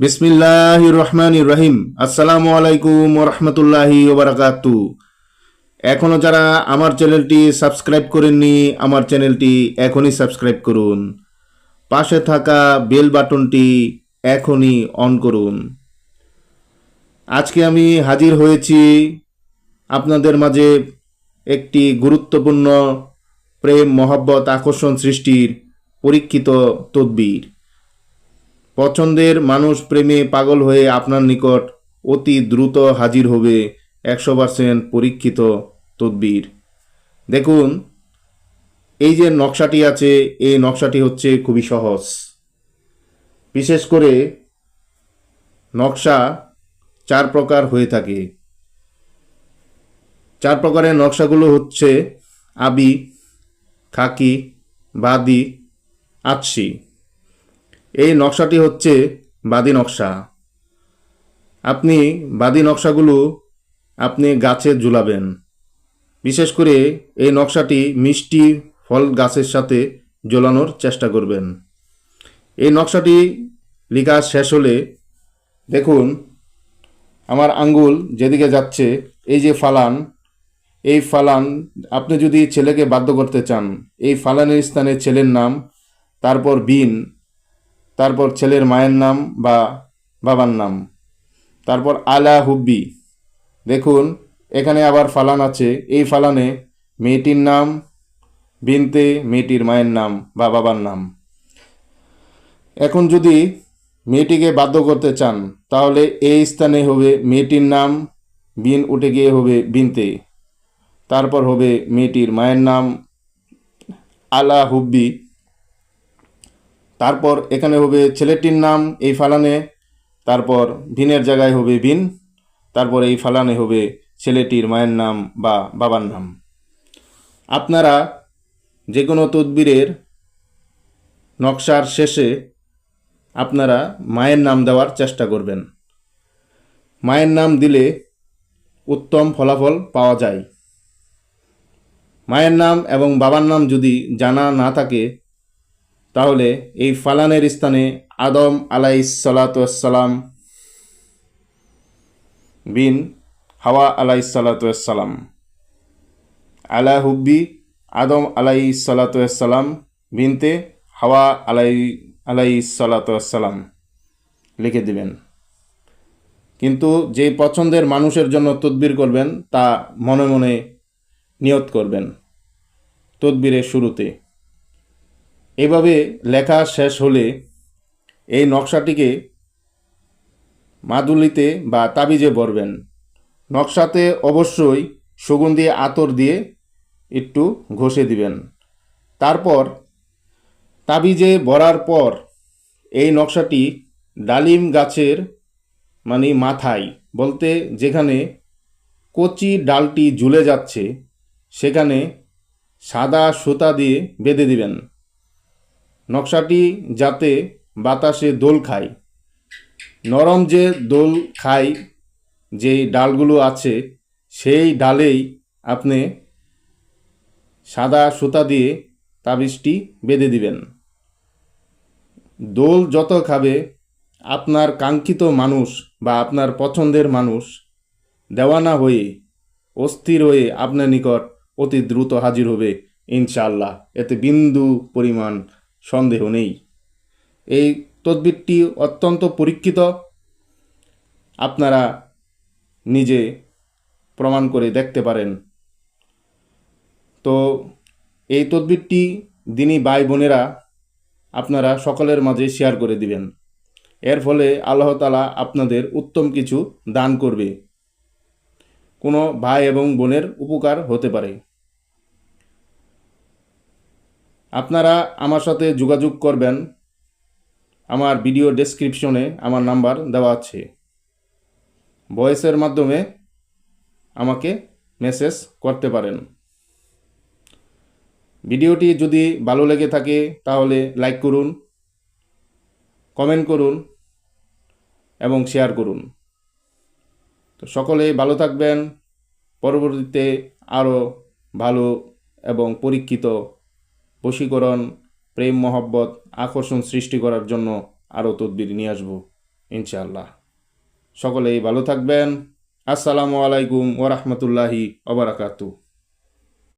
বিসমিল্লাহ রহমান রহিম আসসালামু আলাইকুম রহমতুল্লাহি ওবরাকাতু। এখনও যারা আমার চ্যানেলটি সাবস্ক্রাইব করেননি, আমার চ্যানেলটি এখনই সাবস্ক্রাইব করুন। পাশে থাকা বেল বাটনটি এখনই অন করুন। আজকে আমি হাজির হয়েছি আপনাদের মাঝে একটি গুরুত্বপূর্ণ প্রেম, মহব্বত, আকর্ষণ সৃষ্টির পরীক্ষিত তদ্বির। পছন্দের মানুষ প্রেমে পাগল হয়ে আপনার নিকট অতি দ্রুত হাজির হবে একশো পার্সেন্ট পরীক্ষিত তদ্বির। দেখুন, এই যে নকশাটি আছে, এই নকশাটি হচ্ছে খুবই সহজ। বিশেষ করে নকশা চার প্রকার হয়ে থাকে। চার প্রকারের নকশাগুলো হচ্ছে আবি, খাকি, বাদি, আতসি। এই নকশাটি হচ্ছে বাদি নকশা। আপনি বাদি নকশাগুলো আপনি গাছে ঝুলাবেন। বিশেষ করে এই নকশাটি মিষ্টি ফল গাছের সাথে ঝোলানোর চেষ্টা করবেন। এই নকশাটি লেখা শেষ হলে দেখুন আমার আঙ্গুল যেদিকে যাচ্ছে, এই যে ফালান, এই ফালান, আপনি যদি ছেলেকে বাধ্য করতে চান, এই ফালানের স্থানে ছেলের নাম, তারপর বিন তারপর ছেলের মায়ের নাম বা বাবার নাম। তারপর আলা হুব্বি। দেখুন, এখানে আবার ফালান আছে। এই ফালানে মেয়েটির নাম বিনতে মেয়েটির মায়ের নাম বা বাবার নাম। এখন যদি মেয়েটিকে বাধ্য করতে চান, তাহলে এই স্থানে হবে মেয়েটির নাম, বিন উঠে গিয়ে হবে বিনতে। তারপর হবে মেয়েটির মায়ের নাম, আলা হুব্বি। তারপর এখানে হবে ছেলেটির নাম এই ফালানে, তারপর ভিনের জায়গায় হবে ভিন, তারপর এই ফালানে হবে ছেলেটির মায়ের নাম বা বাবার নাম। আপনারা যে কোনো তদবিরের নকশার শেষে আপনারা মায়ের নাম দেওয়ার চেষ্টা করবেন। মায়ের নাম দিলে উত্তম ফলাফল পাওয়া যায়। মায়ের নাম এবং বাবার নাম যদি জানা না থাকে তাহলে এই ফালানের স্থানে আদম আলাই সালাতাম বিন হাওয়া আলাই সালাতাম আলা হুব্বি আদম আলাই সালাতাম বিনতে হাওয়া আলাই আলাই সালাতাম লিখে দিবেন। কিন্তু যে পছন্দের মানুষের জন্য তদবির করবেন তা মনে মনে নিয়ত করবেন। তদবিরের শুরুতে। এভাবে লেখা শেষ হলে এই নকশাটিকে মাদুলিতে বা তাবিজে ভরবেন। নকশাতে অবশ্যই সুগন্ধি আতর দিয়ে একটু ঘষে দিবেন। তারপর তাবিজে ভরার পর এই নকশাটি ডালিম গাছের মানে মাথায় বলতে যেখানে কচি ডালটি ঝুলে যাচ্ছে, সেখানে সাদা সুতা দিয়ে বেঁধে দিবেন। নকশাটি যাতে বাতাসে দোল খায়। নরম যে দোল খায় যে ডালগুলো আছে, সেই ডালেই আপনি সাদা সুতা দিয়ে তাবিজটি বেঁধে দিবেন। দোল যত খাবে, আপনার কাঙ্ক্ষিত মানুষ বা আপনার পছন্দের মানুষ দেওয়ানা হয়ে, অস্থির হয়ে আপনার নিকট অতি দ্রুত হাজির হবে, ইনশাআল্লাহ। এতে বিন্দু পরিমাণ সন্দেহ নেই। এই তদ্বিরটি অত্যন্ত পরীক্ষিত। আপনারা নিজে প্রমাণ করে দেখতে পারেন। তো এই তদ্বিরটি দিনী ভাই বোনেরা আপনারা সকলের মাঝে শেয়ার করে দিবেন। এর ফলে আল্লাহ তালা আপনাদের উত্তম কিছু দান করবে। কোনো ভাই এবং বোনের উপকার হতে পারে। আপনারা আমার সাথে যোগাযোগ করবেন। আমার ভিডিও ডেসক্রিপশনে আমার নাম্বার দেওয়া আছে। ভয়েসের মাধ্যমে আমাকে মেসেজ করতে পারেন। ভিডিওটি যদি ভালো লেগে থাকে তাহলে লাইক করুন কমেন্ট করুন এবং শেয়ার করুন। তো সকলে ভালো থাকবেন। পরবর্তীতে আরও ভালো এবং পরীক্ষিত বশীকরণ, প্রেম, মহব্বত, আকর্ষণ সৃষ্টি করার জন্য আরও তদ্বির নিয়ে আসব, ইনশাআল্লাহ। সকলেই ভালো থাকবেন। আসসালামু আলাইকুম ওরহমতুল্লাহি ওবরাকাতু